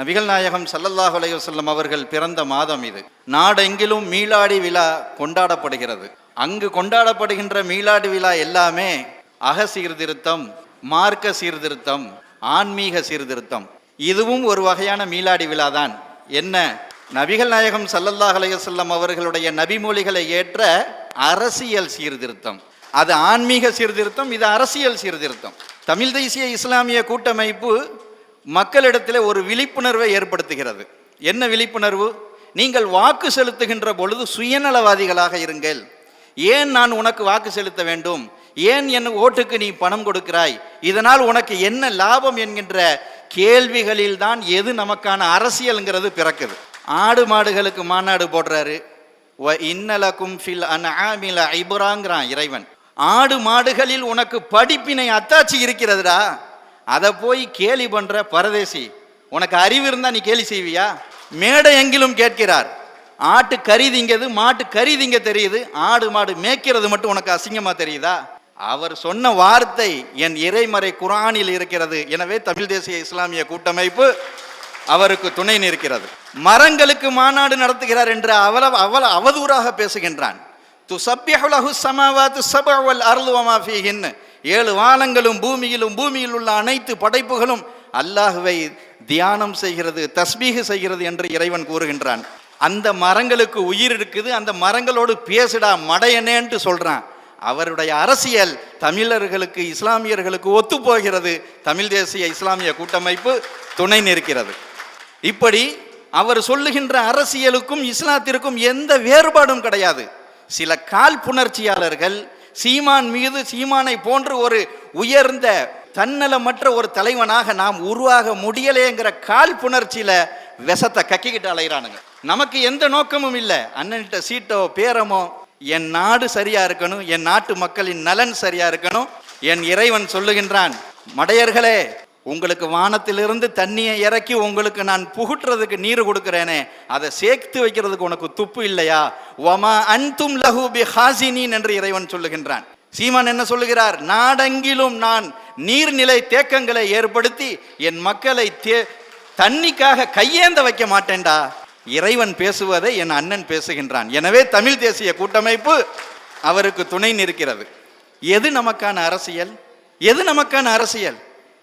நபிகள் நாயகம் சல்லல்லாஹ் அலையுசல்லம் அவர்கள் பிறந்த மாதம் இது. நாடெங்கிலும் மீளாடி விழா கொண்டாடப்படுகிறது. அங்கு கொண்டாடப்படுகின்ற மீளாடி விழா எல்லாமே அக சீர்திருத்தம் மார்க்க சீர்திருத்தம் ஆன்மீக சீர்திருத்தம். இதுவும் ஒரு வகையான மீளாடி விழா தான். என்ன? நபிகள் நாயகம் சல்லல்லாஹ் அலையுசல்லம் அவர்களுடைய நபிமொழிகளை ஏற்ற அரசியல் சீர்திருத்தம். அது ஆன்மீக சீர்திருத்தம் இது அரசியல் சீர்திருத்தம். தமிழ் தேசிய இஸ்லாமிய கூட்டமைப்பு மக்களிடத்தில் ஒரு விழிப்புணர்வை ஏற்படுத்துகிறது. என்ன விழிப்புணர்வு? நீங்கள் வாக்கு செலுத்துகின்ற பொழுது சுயநலவாதிகளாக இருங்கள். ஏன் நான் உனக்கு வாக்கு செலுத்த வேண்டும்? ஏன் என் ஓட்டுக்கு நீ பணம் கொடுக்கிறாய்? இதனால் உனக்கு என்ன லாபம் என்கின்ற கேள்விகளில் தான் எது நமக்கான அரசியல்ங்கிறது பிறக்குது. ஆடு மாடுகளுக்கு மாநாடு போடுறாரு. வ இன்னலக்கும் ஃபில் அன்ஆமில ஐபுராங்கிறான் இறைவன். ஆடு மாடுகளில் உனக்கு படிப்பினை அத்தாட்சி இருக்கிறதுடா. அதை போய் கேலி பண்ற பரதேசி உனக்கு அறிவு இருந்தா நீ கேலி செய்வியா? மேடை எங்கிலும் கேட்கிறார். ஆட்டு கறி மாட்டு கறி திங்க தெரியுது ஆடு மாடு மேய்க்கிறது மட்டும் உனக்கு அசிங்கமா தெரியுதா? அவர் சொன்ன வார்த்தை என் இறைமறை குரானில் இருக்கிறது. எனவே தமிழ் தேசிய இஸ்லாமிய கூட்டமைப்பு அவருக்கு துணை நிற்கிறது. மரங்களுக்கு மாநாடு நடத்துகிறார் என்று அவ்வளவு அவ்வளவு அவதூறாக பேசுகின்றான். துசப்பிஹுலஹு சமாவாத்து சபவல் அருள்வமா ஃபீஹின் ஏழு வானங்களும் பூமியிலும் பூமியில் உள்ள அனைத்து படைப்புகளும் அல்லாஹுவை தியானம் செய்கிறது தஸ்பீக செய்கிறது என்று இறைவன் கூறுகின்றான். அந்த மரங்களுக்கு உயிர் இருக்குது அந்த மரங்களோடு பேசுடா மடையனேன்ட்டு சொல்கிறான் அவருடைய அரசியல் தமிழர்களுக்கு இஸ்லாமியர்களுக்கு ஒத்துப்போகிறது. தமிழ் தேசிய இஸ்லாமிய கூட்டமைப்பு துணை நிற்கிறது. இப்படி அவர் சொல்லுகின்ற அரசியலுக்கும் இஸ்லாத்திற்கும் எந்த வேறுபாடும் கிடையாது. சில கால் புணர்ச்சியாளர்கள் சீமான் மீது சீமானை போன்று ஒரு உயர்ந்த தன்னலமற்ற ஒரு தலைவனாக நாம் உருவாக முடியலைங்கிற காழ்ப்புணர்ச்சியில விஷத்தை கக்கிக்கிட்டு அலைகிறானுங்க நமக்கு எந்த நோக்கமும் இல்லை. அண்ணன்கிட்ட சீட்டோ பேரமோ என் நாடு சரியா இருக்கணும். என் நாட்டு மக்களின் நலன் சரியா இருக்கணும். என் இறைவன் சொல்லுகின்றான் மடையர்களே உங்களுக்கு வானத்திலிருந்து தண்ணியை இறக்கி உங்களுக்கு நான் புகுட்டுறதுக்கு நீர் கொடுக்கிறேனே அதை சேர்த்து வைக்கிறதுக்கு உனக்கு துப்பு இல்லையா? ஒமா அன்தும் லஹு பி ஹாசினின் என்று இறைவன் சொல்லுகின்றான். சீமான் என்ன சொல்லுகிறார்? நாடெங்கிலும் நான் நீர்நிலை தேக்கங்களை ஏற்படுத்தி என் மக்களை தே தண்ணிக்காக கையேந்த வைக்க மாட்டேன்டா. இறைவன் பேசுவதை என் அண்ணன் பேசுகின்றான். எனவே தமிழ் தேசிய கூட்டமைப்பு அவருக்கு துணை நிற்கிறது. எது நமக்கான அரசியல்? எது நமக்கான அரசியல்?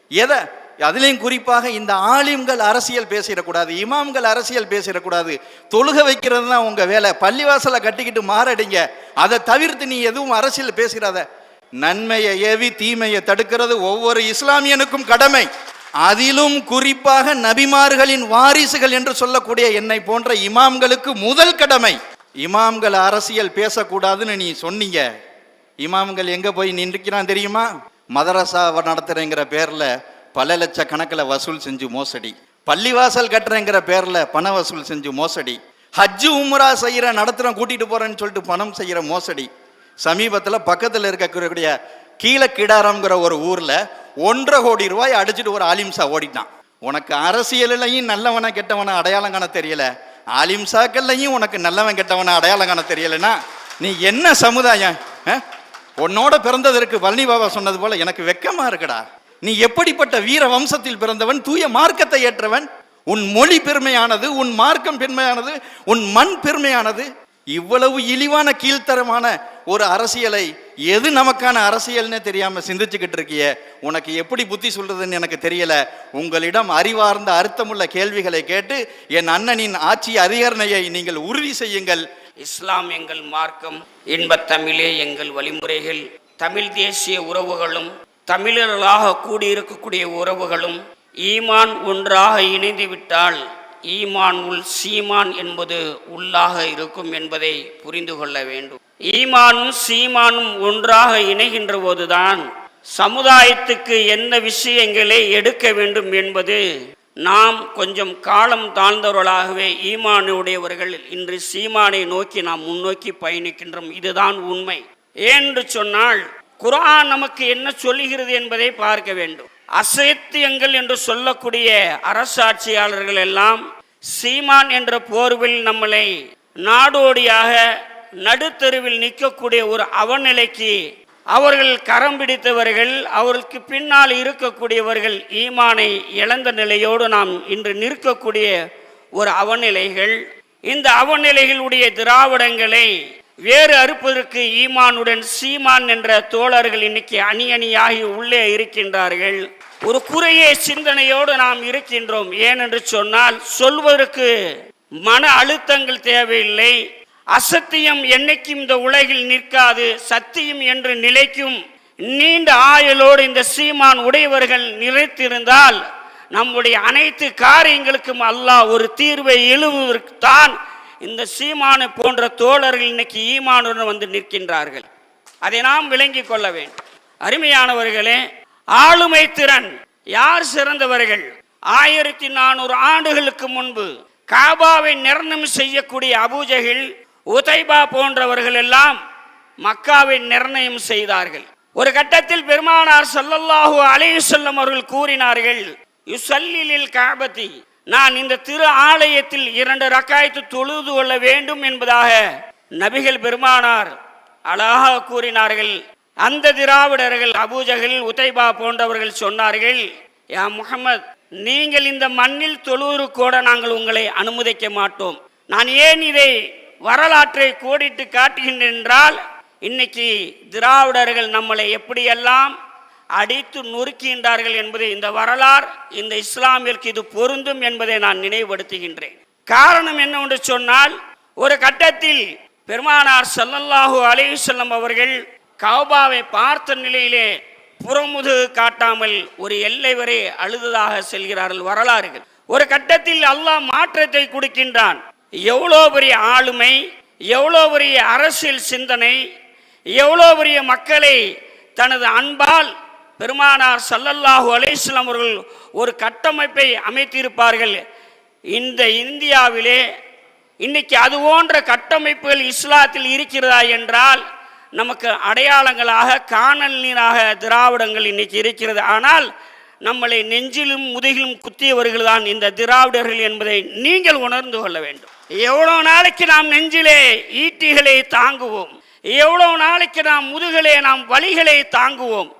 எதை? அதுலேயும் குறிப்பாக இந்த ஆலிம்கள் அரசியல் பேசிடக்கூடாது இமாம்கள் அரசியல் பேசிடக்கூடாது. தொழுக வைக்கிறது தான் உங்கள் வேலை. பள்ளிவாசலை கட்டிக்கிட்டு மாறடிங்க அதை தவிர்த்து நீ எதுவும் அரசியல் பேசுகிறாத நன்மையை ஏவி தீமையை தடுக்கிறது ஒவ்வொரு இஸ்லாமியனுக்கும் கடமை. அதிலும் குறிப்பாக நபிமார்களின் வாரிசுகள் என்று சொல்லக்கூடிய என்னை போன்ற இமாம்களுக்கு முதல் கடமை. இமாம்கள் அரசியல் பேசக்கூடாதுன்னு நீ சொன்னீங்க. இமாம்கள் எங்கே போய் நின்றுக்கிறான் தெரியுமா? மதரசாவை நடத்துறேங்கிற பேரில் பல லட்ச கணக்கில் வசூல் செஞ்சு மோசடி. பள்ளிவாசல் கட்டுறேங்கிற பேரில் பண வசூல் செஞ்சு மோசடி. ஹஜ்ஜு உம்ரா செய்கிற நடத்துகிறோம் கூட்டிகிட்டு போகிறேன்னு சொல்லிட்டு பணம் செய்கிற மோசடி. சமீபத்தில் பக்கத்தில் இருக்கக்கூடிய கீழக்கிடாரம்ங்கிற ஒரு ஊரில் ஒன்றரை கோடி ரூபாய் அடிச்சுட்டு ஒரு ஆலிம்சா ஓடிட்டான். உனக்கு அரசியலையும் நல்லவனா கெட்டவனா அடையாளம் காண தெரியல. ஆலிம்சாக்கள்லையும் உனக்கு நல்லவன் கெட்டவனா அடையாளம் காண தெரியலன்னா நீ என்ன சமுதாயம்? ஆ? உன்னோட பிறந்ததற்கு பழனி பாபா சொன்னது போல எனக்கு வெக்கமா இருக்குடா. நீ எப்படிப்பட்ட வீர வம்சத்தில் பிறந்தவன் தூய மார்க்கத்தை ஏற்றவன்? உன் மொழி பெருமையானது உன் மார்க்கம் பெருமையானது உன் மண் பெருமையானது. இவ்வளவு இழிவான கீழ்த்தரமான ஒரு அரசியலை எது நமக்கான அரசியல்னே தெரியாம சிந்திச்சுக்கிட்டு இருக்கிய? உனக்கு எப்படி புத்தி சொல்றதுன்னு எனக்கு தெரியல. உங்களிடம் அறிவார்ந்த அர்த்தமுள்ள கேள்விகளை கேட்டு என் அண்ணனின் ஆட்சி அதிகரணையை நீங்கள் உறுதி செய்யுங்கள். இஸ்லாம் எங்கள் மார்க்கம் இன்பத் தமிழே எங்கள் வழிமுறைகள். தமிழ் தேசிய உறவுகளும் தமிழர்களாக கூடியிருக்கக்கூடிய உறவுகளும் ஈமான் ஒன்றாக இணைந்துவிட்டால் ஈமான் உள் சீமான் என்பது உள்ளாக இருக்கும் என்பதை புரிந்து கொள்ள வேண்டும். ஈமானும் சீமானும் ஒன்றாக இணைகின்ற போதுதான் சமுதாயத்துக்கு என்ன விஷயங்களை எடுக்க வேண்டும் என்பது நாம் கொஞ்சம் காலம் தாழ்ந்தவர்களாகவே ஈமானுடையவர்கள் இன்று சீமானை நோக்கி நாம் முன்னோக்கி பயணிக்கின்றோம். இதுதான் உண்மை. ஏன்று சொன்னால் குரான் நமக்கு என்ன சொல்லுகிறது என்பதை பார்க்க வேண்டும். அசைத்தியங்கள் என்று சொல்லக்கூடிய அரசாட்சியாளர்கள் எல்லாம் சீமான் என்ற போர்வில் நம்மளை நாடோடியாக நடுத்தருவில் நிற்கக்கூடிய ஒரு அவநிலைக்கு அவர்கள் கரம் பிடித்தவர்கள் அவர்களுக்கு பின்னால் இருக்கக்கூடியவர்கள் ஈமானை இழந்த நிலையோடு நாம் இன்று நிற்கக்கூடிய ஒரு அவநிலைகள். இந்த அவநிலைகளுடைய திராவிடங்களை வேறு அறுப்பதற்கு ஈமானுடன் சீமான் என்ற தோழர்கள் இன்னைக்கு அணி அணியாகி உள்ளே இருக்கின்றார்கள். ஒரு குறைய சிந்தனையோடு நாம் இருக்கின்றோம். ஏனென்று சொன்னால் சொல்வதற்கு மன அழுத்தங்கள் தேவையில்லை. அசத்தியம் என்னைக்கும் இந்த உலகில் நிற்காது சத்தியம் என்று நிலைக்கும். நீண்ட ஆயுளோடு இந்த சீமான் உடையவர்கள் நிறைத்திருந்தால் நம்முடைய அனைத்து காரியங்களுக்கும் அல்லாஹ் ஒரு தீர்வை எழுவதற்குத்தான் இந்த சீமானை போன்ற தோழர்கள் இன்னைக்கு ஈமானுடன் வந்து நிற்கின்றார்கள். அதை நாம் விளங்கிக் கொள்ள வேண்டும். அருமையானவர்களே ஆளுமை திறன் யார் சிறந்தவர்கள்? ஆயிரத்தி நானூறு ஆண்டுகளுக்கு முன்பு காபாவை நிர்ணயம் செய்யக்கூடிய அபூஜைகள் உதைபா போன்றவர்கள் எல்லாம் மக்காவை நிர்ணயம் செய்தார்கள். ஒரு கட்டத்தில் பெருமானார் சல்லல்லாஹு அலைஹி வஸல்லம் அவர்கள் கூறினார்கள் யுசல்லில் காபதி. நான் இந்த திரு ஆலயத்தில் இரண்டு ரக்காயத்து தொழுது கொள்ள வேண்டும் என்பதாக நபிகள் பெருமானார் அழகாக கூறினார்கள். அந்த திராவிடர்கள் அபூஜகள் உதைபா போன்றவர்கள் சொன்னார்கள் யா முகமது நீங்கள் இந்த மண்ணில் தொழுறு கூட நாங்கள் உங்களை அனுமதிக்க மாட்டோம். நான் ஏன் இதை வரலாற்றை கோடிட்டு காட்டுகின்றென்றால் இன்னைக்கு திராவிடர்கள் நம்மளை எப்படியெல்லாம் அடித்து நொறுக்கின்றார்கள் என்பதை இந்த வரலாறு இந்த இஸ்லாமிற்கு இது பொருந்தும் என்பதை நான் நினைவுபடுத்துகின்றேன். காரணம் என்னவென்று சொன்னால் ஒரு கட்டத்தில் பெருமானார் சல்லல்லாஹு அலையுசல்லம் அவர்கள் கௌபாவை பார்த்த நிலையிலே புறமுது காட்டாமல் ஒரு எல்லை வரை அழுததாக செல்கிறார்கள் வரலாறுகள். ஒரு கட்டத்தில் அல்லாஹ் மாற்றத்தை கொடுக்கின்றான். எவ்வளோ பெரிய ஆளுமை எவ்வளோ பெரிய அரசியல் சிந்தனை எவ்வளோ பெரிய மக்களை தனது அன்பால் பெருமானார் சல்லல்லாஹு அலேஸ்லாம் அவர்கள் ஒரு கட்டமைப்பை அமைத்திருப்பார்கள். இந்த இந்தியாவிலே இன்னைக்கு அது போன்ற கட்டமைப்புகள் இஸ்லாத்தில் இருக்கிறதா என்றால் நமக்கு அடையாளங்களாக காணல் நீராக திராவிடங்கள் இன்னைக்கு இருக்கிறது. ஆனால் நம்மளை நெஞ்சிலும் முதுகிலும் குத்தியவர்கள் தான் இந்த திராவிடர்கள் என்பதை நீங்கள் உணர்ந்து கொள்ள வேண்டும். எவ்வளோ நாளைக்கு நாம் நெஞ்சிலே ஈட்டிகளை தாங்குவோம் எவ்வளோ நாளைக்கு நாம் முதுகிலே நாம் வலிகளை தாங்குவோம்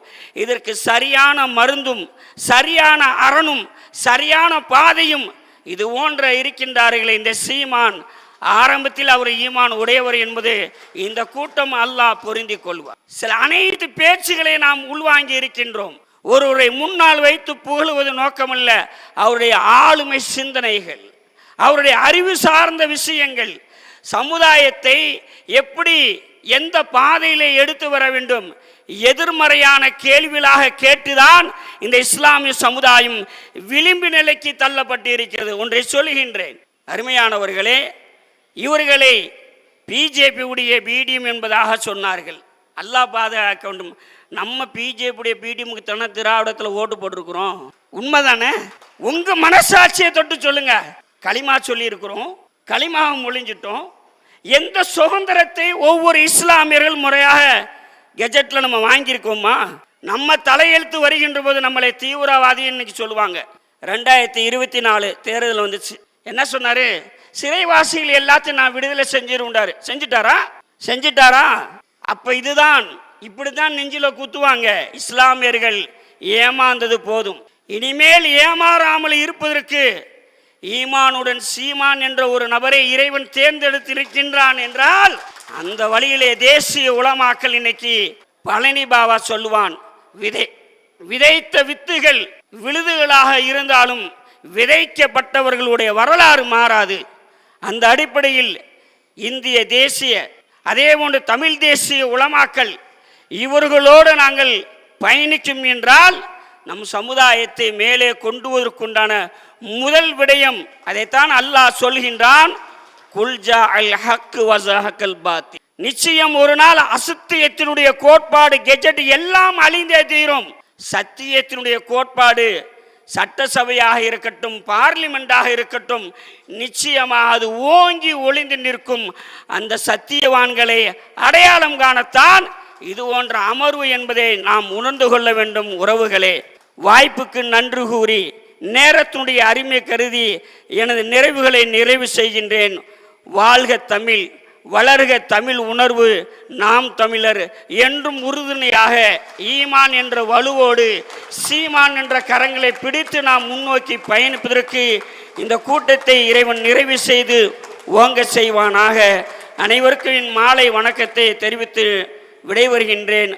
இதற்கு சரியான மருந்தும் சரியான அரணும் சரியான பாதையும் இது போன்ற இருக்கின்றார்களே இந்த சீமான். ஆரம்பத்தில் அவர் ஈமான் உடையவர் என்பது இந்த கூட்டம் அல்லாஹ் பொருந்திக் கொள்வார். சில அனைத்து பேச்சுகளை நாம் உள்வாங்கி இருக்கின்றோம். ஒருவரை முன்னால் வைத்து புகழுவது நோக்கமல்ல. அவருடைய ஆளுமை சிந்தனைகள் அவருடைய அறிவு சார்ந்த விஷயங்கள் சமுதாயத்தை எப்படி எந்த பாதையிலே எடுத்து வர வேண்டும் எதிர்மறையான கேள்விகளாக கேட்டுதான் இந்த இஸ்லாமிய சமுதாயம் விளிம்பு நிலைக்கு தள்ளப்பட்டு இருக்கிறது ஒன்றை சொல்லுகின்றேன். அருமையானவர்களே இவர்களை பிஜேபி உடைய பிடிஎம் என்பதாக சொன்னார்கள். அல்லாஹ் பாதுகாக்க வேண்டும். நம்ம பிஜேபியுடைய பிடிஎம்க்கு தானே திராவிடத்தில் ஓட்டு போட்டிருக்கிறோம். உண்மைதானே? உங்க மனசாட்சியை தொட்டு சொல்லுங்க. களிமா சொல்லியிருக்கிறோம். களிமாவை மொழிஞ்சிட்டோம் எந்த சுதந்திரத்தை ஒவ்வொரு இஸ்லாமியர்கள் முறையாக கெஜெட்டில் நம்ம வாங்கியிருக்கோமா? நம்ம தலையெழுத்து வருகின்ற போது நம்மளை தீவிரவாதி இன்னைக்கு சொல்லுவாங்க. ரெண்டாயிரத்தி இருபத்தி நாலு தேர்தல் வந்துச்சு. என்ன சொன்னாரு? சிறைவாசிகள் எல்லாத்தையும் நான் விடுதலை செஞ்சிருந்தாரு. செஞ்சுட்டாரா? செஞ்சுட்டாரா? அப்போ இதுதான் இப்படிதான் நெஞ்சில குத்துவாங்க. இஸ்லாமியர்கள் ஏமாந்தது போதும். இனிமேல் ஏமாறாமல் இருப்பதற்கு ஈமானுடன் சீமான் என்ற ஒரு நபரை இறைவன் தேர்ந்தெடுத்திருக்கின்றான் என்றால் அந்த வழியிலே தேசிய உலமாக்கல் இன்னைக்கு பழனி பாபா சொல்லுவான் விதை விதைத்த வித்துகள் விழுதுகளாக இருந்தாலும் விதைக்கப்பட்டவர்களுடைய வரலாறு மாறாது. அந்த அடிப்படையில் இந்திய தேசிய அதே போன்று தமிழ் தேசிய உலமாக்கல் இவர்களோடு நாங்கள் பயணிக்கும் என்றால் நம் சமுதாயத்தை மேலே கொண்டு வருவதற்குண்டான முதல் விடயம் அதைத்தான் அல்லாஹ் சொல்கின்றான். குல்ஜா அல் ஹக்கு வசஹக்கல் பாத்தி. நிச்சயம் ஒரு நாள் அசத்தியத்தினுடைய கோட்பாடு கெஜெட் எல்லாம் அழிந்தே தீரும். சத்தியத்தினுடைய கோட்பாடு சட்டசபையாக இருக்கட்டும் பார்லிமெண்டாக இருக்கட்டும் நிச்சயமாக அது ஓங்கி ஒளிந்து நிற்கும். அந்த சத்தியவான்களை அடையாளம் காணத்தான் இது போன்ற அமர்வு என்பதை நாம் உணர்ந்து கொள்ள வேண்டும் உறவுகளே. வாய்ப்புக்கு நன்றி கூறி நேரத்தினுடைய அருமை கருதி எனது நிறைவுகளை நிறைவு செய்கின்றேன். வாழ்க தமிழ் வளர்க தமிழ் உணர்வு. நாம் தமிழர் என்றும் உறுதுணையாக ஈமான் என்ற வலுவோடு சீமான் என்ற கரங்களை பிடித்து நாம் முன்னோக்கி பயணிப்பதற்கு இந்த கூட்டத்தை இறைவன் நிறைவு செய்து ஓங்க செய்வானாக. அனைவருக்கும் மாலை வணக்கத்தை தெரிவித்து விடைபெறுகின்றேன்.